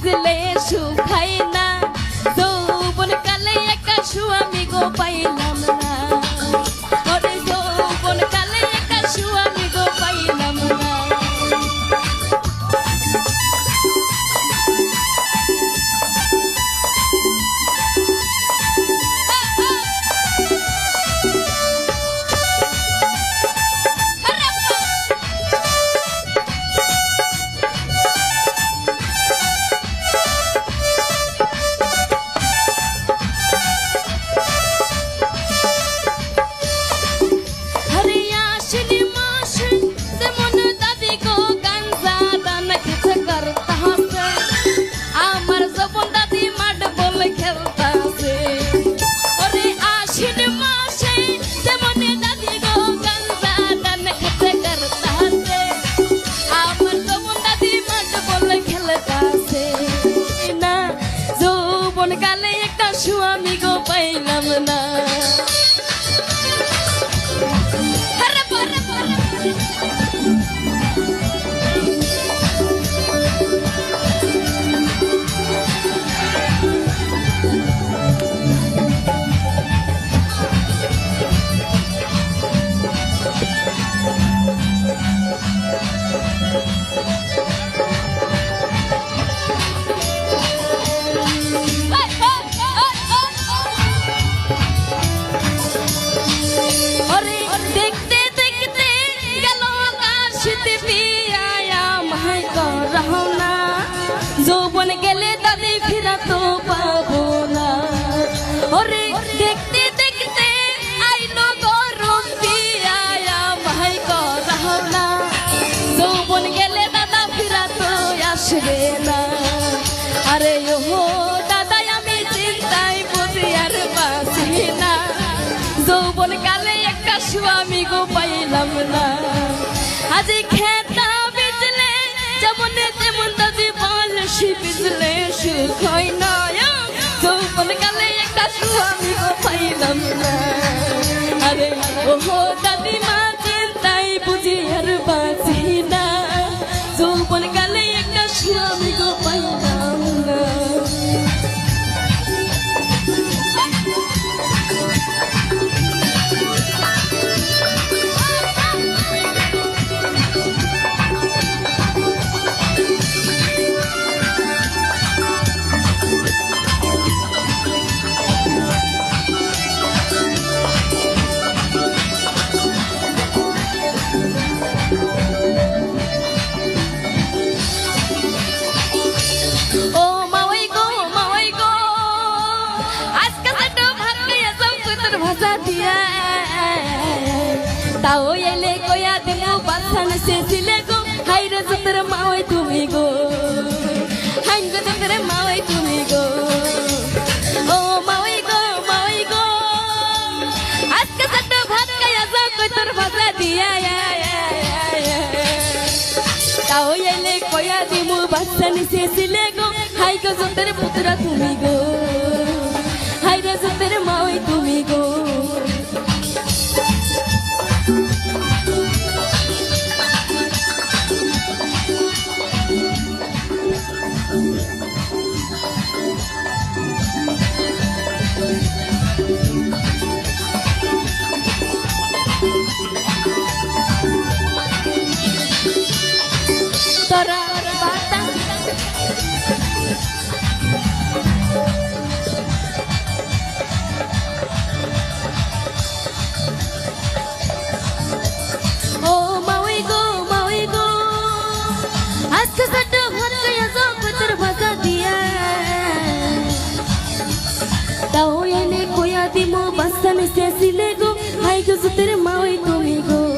ভিজলে শুকায় না পাইলাম না না যৌবন গেলে দাদি ফিরা তো পাবো না। ওরে, দেখতে দেখতে আইনো গরম পিয়ায়া মাই করহো না। যৌবন গেলে দাদা ফিরা তো আসবে না। আরে, ওহো দাদা আমি চিন্তায় বুঝি আর বাসি না। যৌবন কালে একটা স্বামী গো পাইলাম না। আজ বেচলে যেমন তেমন দাদি বল, সে বিজলে সুখ হয় না যৌবন কালে একটা স্বামী গো পাইলাম না। আরে, ওহো দাদি চিন্তাই বুঝি আর বাঁচি না। যৌবন ভাষা এলে কয়া দিমু বাসান শেষিলে গো। হাই রে তোর তুমি গো। হাই গো তোর তুমি গো। ও মাওই গো মাওই গো। আজকে ভাত খাইয়া যাও তোর ভাষা দিয়া। তাও এলে কয়া দিমু নিচে ছিলে গো। হাই গো জোতের পুত্রা তুমি গো। তাও এনে কয়া দিমো বাস্তা মিশে আসিলে গো হাই গো জুতের মাওই তুমি গো।